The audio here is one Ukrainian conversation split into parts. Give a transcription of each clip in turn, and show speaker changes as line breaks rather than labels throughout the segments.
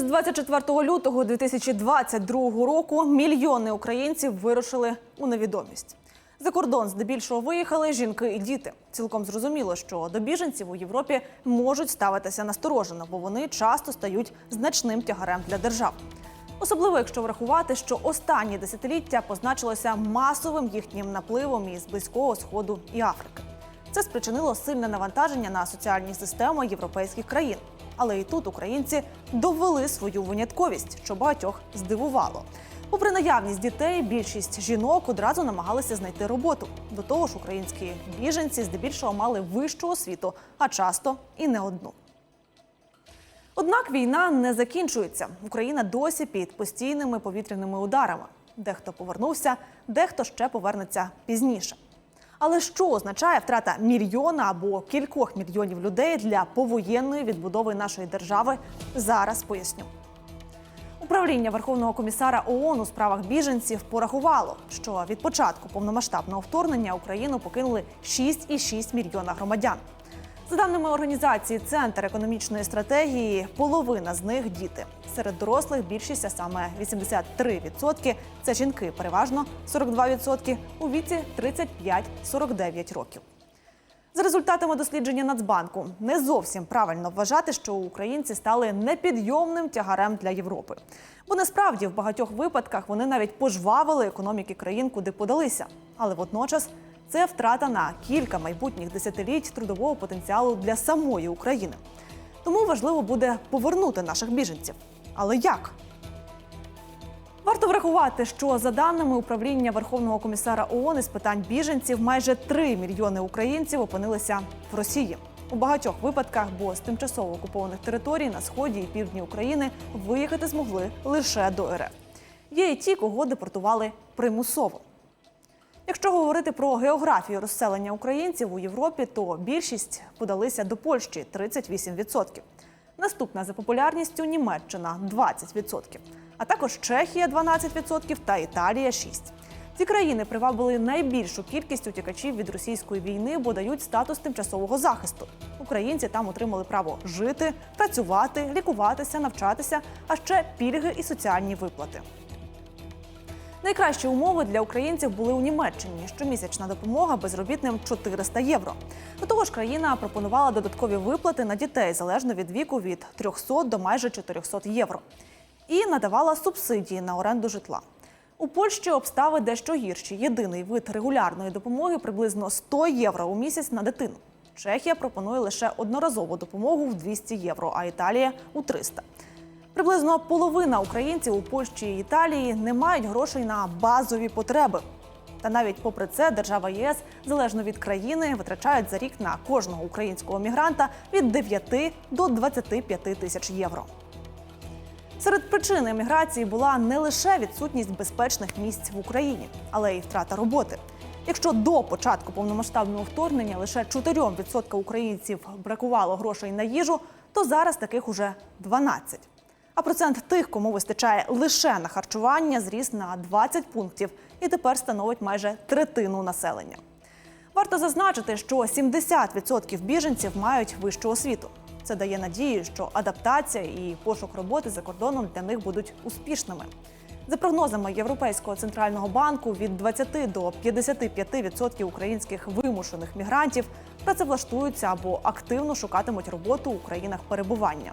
Із 24 лютого 2022 року мільйони українців вирушили у невідомість. За кордон здебільшого виїхали жінки і діти. Цілком зрозуміло, що до біженців у Європі можуть ставитися насторожено, бо вони часто стають значним тягарем для держав. Особливо, якщо врахувати, що останні десятиліття позначилося масовим їхнім напливом із близького сходу і Африки. Це спричинило сильне навантаження на соціальні системи європейських країн. Але і тут українці довели свою винятковість, що багатьох здивувало. Попри наявність дітей, більшість жінок одразу намагалися знайти роботу. До того ж, українські біженці здебільшого мали вищу освіту, а часто і не одну. Однак війна не закінчується. Україна досі під постійними повітряними ударами. Дехто повернувся, дехто ще повернеться пізніше. Але що означає втрата мільйона або кількох мільйонів людей для повоєнної відбудови нашої держави? Зараз поясню. Управління Верховного комісара ООН у справах біженців порахувало, що від початку повномасштабного вторгнення Україну покинули 6,6 мільйона громадян. За даними організації Центр економічної стратегії, половина з них діти. Серед дорослих більшість, а саме 83% – це жінки, переважно 42% у віці 35-49 років. За результатами дослідження Нацбанку не зовсім правильно вважати, що українці стали непідйомним тягарем для Європи. Бо насправді в багатьох випадках вони навіть пожвавили економіки країн, куди подалися. Але водночас це втрата на кілька майбутніх десятиліть трудового потенціалу для самої України. Тому важливо буде повернути наших біженців. Але як? Варто врахувати, що за даними управління Верховного комісара ООН із питань біженців, майже 3 мільйони українців опинилися в Росії. У багатьох випадках, бо з тимчасово окупованих територій на сході і півдні України виїхати змогли лише до РФ. Є і ті, кого депортували примусово. Якщо говорити про географію розселення українців у Європі, то більшість подалися до Польщі 38%. Наступна за популярністю Німеччина 20%, а також Чехія 12% та Італія 6%. Ці країни привабили найбільшу кількість утікачів від російської війни, бо дають статус тимчасового захисту. Українці там отримали право жити, працювати, лікуватися, навчатися, а ще пільги і соціальні виплати. Найкращі умови для українців були у Німеччині. Щомісячна допомога безробітним 400 євро. До того ж, країна пропонувала додаткові виплати на дітей залежно від віку від 300 до майже 400 євро. І надавала субсидії на оренду житла. У Польщі обстави дещо гірші. Єдиний вид регулярної допомоги приблизно 100 євро у місяць на дитину. Чехія пропонує лише одноразову допомогу в 200 євро, а Італія у 300. Приблизно половина українців у Польщі і Італії не мають грошей на базові потреби. Та навіть попри це держава ЄС залежно від країни витрачають за рік на кожного українського мігранта від 9 до 25 тисяч євро. Серед причин еміграції була не лише відсутність безпечних місць в Україні, але й втрата роботи. Якщо до початку повномасштабного вторгнення лише 4% українців бракувало грошей на їжу, то зараз таких уже 12%. А процент тих, кому вистачає лише на харчування, зріс на 20 пунктів і тепер становить майже третину населення. Варто зазначити, що 70% біженців мають вищу освіту. Це дає надію, що адаптація і пошук роботи за кордоном для них будуть успішними. За прогнозами Європейського центрального банку, від 20 до 55% українських вимушених мігрантів працевлаштуються або активно шукатимуть роботу у країнах перебування.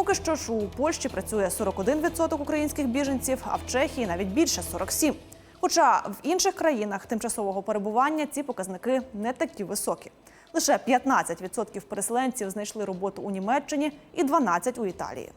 Поки що ж у Польщі працює 41% українських біженців, а в Чехії навіть більше 47%. Хоча в інших країнах тимчасового перебування ці показники не такі високі. Лише 15% переселенців знайшли роботу у Німеччині і 12% у Італії.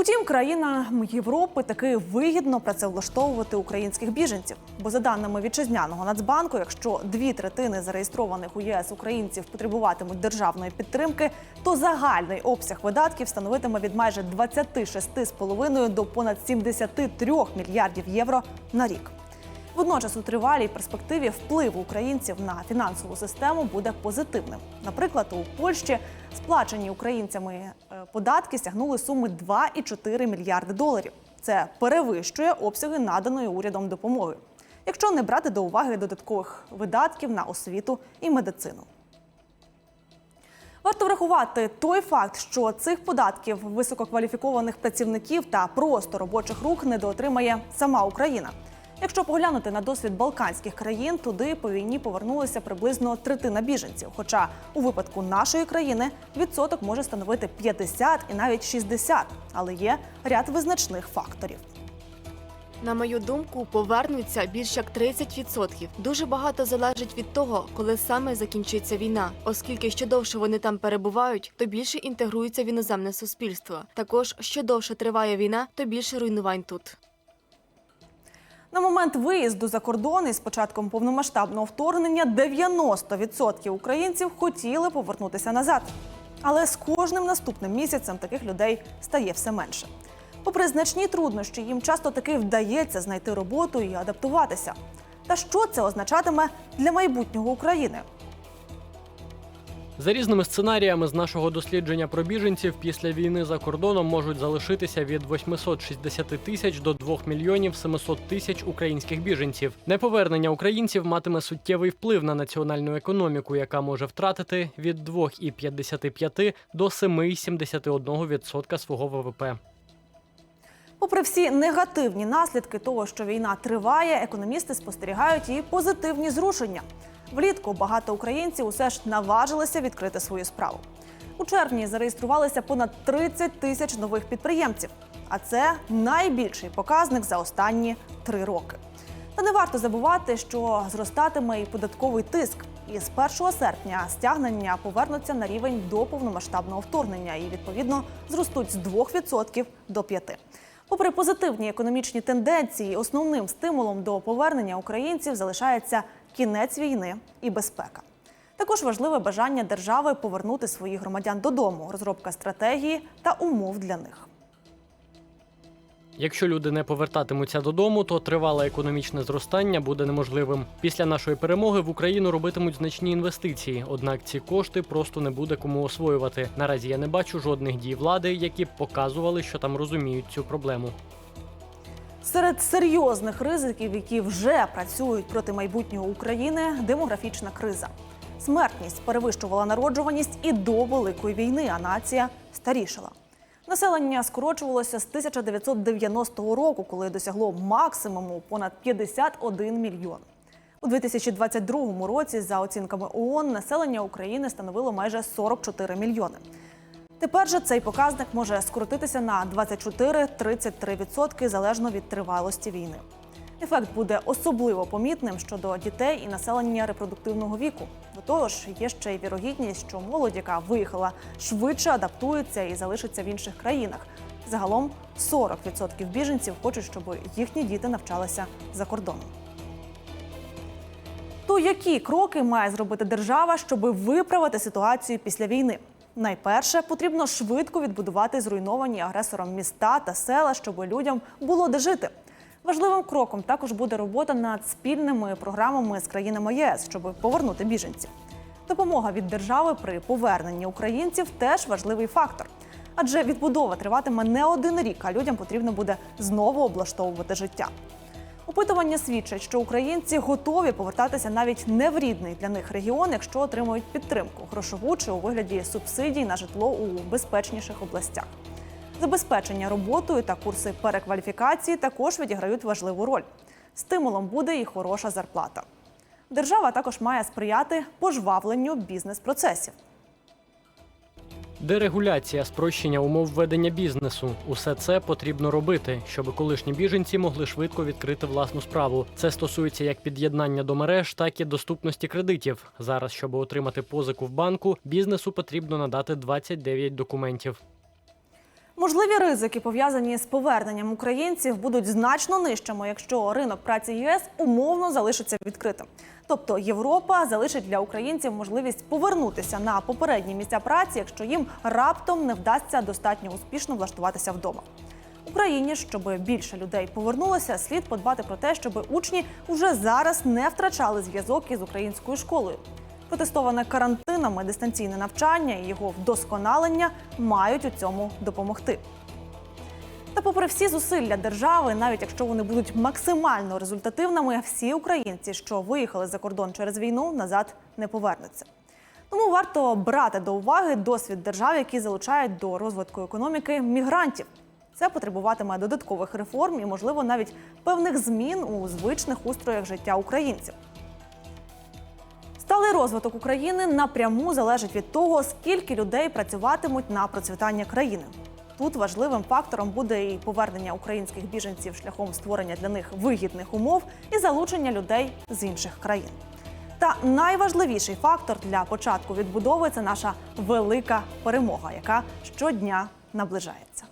Утім, країнам Європи таки вигідно працевлаштовувати українських біженців. Бо за даними вітчизняного Нацбанку, якщо дві третини зареєстрованих у єС українців потребуватимуть державної підтримки, то загальний обсяг видатків становитиме від майже 26,5 до понад 73 мільярдів євро на рік. Водночас у тривалій перспективі вплив українців на фінансову систему буде позитивним. Наприклад, у Польщі сплачені українцями е, податки сягнули суми 2,4 мільярди доларів. Це перевищує обсяги наданої урядом допомоги, якщо не брати до уваги додаткових видатків на освіту і медицину. Варто врахувати той факт, що цих податків висококваліфікованих працівників та просто робочих рук недоотримає сама Україна. Якщо поглянути на досвід Балканських країн, туди по війні повернулися приблизно третина біженців. Хоча у випадку нашої країни відсоток може становити 50 і навіть 60. Але є ряд визначних факторів.
На мою думку, повернуться більш як 30%. Дуже багато залежить від того, коли саме закінчиться війна, оскільки що довше вони там перебувають, то більше інтегруються в іноземне суспільство. Також що довше триває війна, то більше руйнувань тут.
На момент виїзду за кордон із початком повномасштабного вторгнення 90% українців хотіли повернутися назад. Але з кожним наступним місяцем таких людей стає все менше. Попри значні труднощі, їм часто таки вдається знайти роботу і адаптуватися. Та що це означатиме для майбутнього України?
За різними сценаріями з нашого дослідження про біженців після війни за кордоном можуть залишитися від 860 тисяч до 2 мільйонів 700 тисяч українських біженців. Неповернення українців матиме суттєвий вплив на національну економіку, яка може втратити від 2,55 до 7,71% свого ВВП.
Попри всі негативні наслідки того, що війна триває, економісти спостерігають і позитивні зрушення. Влітку багато українців усе ж наважилися відкрити свою справу. У червні зареєструвалися понад 30 тисяч нових підприємців, а це найбільший показник за останні три роки. Та не варто забувати, що зростатиме і податковий тиск. І з 1 серпня стягнення повернуться на рівень до повномасштабного вторгнення і відповідно зростуть з 2% до 5%. Попри позитивні економічні тенденції, основним стимулом до повернення українців залишається кінець війни і безпека. Також важливе бажання держави повернути своїх громадян додому, розробка стратегії та умов для них.
Якщо люди не повертатимуться додому, то тривале економічне зростання буде неможливим. Після нашої перемоги в Україну робитимуть значні інвестиції. Однак ці кошти просто не буде кому освоювати. Наразі я не бачу жодних дій влади, які б показували, що там розуміють цю проблему.
Серед серйозних ризиків, які вже працюють проти майбутнього України, демографічна криза. Смертність перевищувала народжуваність і до великої війни, а нація старішала. Населення скорочувалося з 1990 року, коли досягло максимуму понад 51 мільйон. У 2022 році, за оцінками ООН, населення України становило майже 44 мільйони. Тепер же цей показник може скоротитися на 24-33% залежно від тривалості війни. Ефект буде особливо помітним щодо дітей і населення репродуктивного віку. До того ж, є ще й вірогідність, що молодь, яка виїхала, швидше адаптується і залишиться в інших країнах. Загалом 40% біженців хочуть, щоб їхні діти навчалися за кордоном. То які кроки має зробити держава, щоб виправити ситуацію після війни? Найперше потрібно швидко відбудувати зруйновані агресором міста та села, щоб людям було де жити. Важливим кроком також буде робота над спільними програмами з країнами ЄС, щоб повернути біженців. Допомога від держави при поверненні українців теж важливий фактор. Адже відбудова триватиме не один рік, а людям потрібно буде знову облаштовувати життя. Опитування свідчать, що українці готові повертатися навіть не в рідний для них регіон, якщо отримують підтримку грошову чи у вигляді субсидій на житло у безпечніших областях. Забезпечення роботою та курси перекваліфікації також відіграють важливу роль. Стимулом буде і хороша зарплата. Держава також має сприяти пожвавленню бізнес-процесів.
Дерегуляція, спрощення умов ведення бізнесу усе це потрібно робити, щоб колишні біженці могли швидко відкрити власну справу. Це стосується як під'єднання до мереж, так і доступності кредитів. Зараз, щоб отримати позику в банку, бізнесу потрібно надати 29 документів.
Можливі ризики, пов'язані з поверненням українців, будуть значно нижчими, якщо ринок праці ЄС умовно залишиться відкритим. Тобто Європа залишить для українців можливість повернутися на попередні місця праці, якщо їм раптом не вдасться достатньо успішно влаштуватися вдома. Україні, щоб більше людей повернулося, слід подбати про те, щоб учні уже зараз не втрачали зв'язок із українською школою. Протестоване карантинами дистанційне навчання і його вдосконалення мають у цьому допомогти. Та попри всі зусилля держави, навіть якщо вони будуть максимально результативними, всі українці, що виїхали за кордон через війну, назад не повернуться. Тому варто брати до уваги досвід держав, які залучають до розвитку економіки мігрантів. Це потребуватиме додаткових реформ і, можливо, навіть певних змін у звичних устроях життя українців. Сталий розвиток України напряму залежить від того, скільки людей працюватимуть на процвітання країни. Тут важливим фактором буде і повернення українських біженців шляхом створення для них вигідних умов і залучення людей з інших країн. Та найважливіший фактор для початку відбудови це наша велика перемога, яка щодня наближається.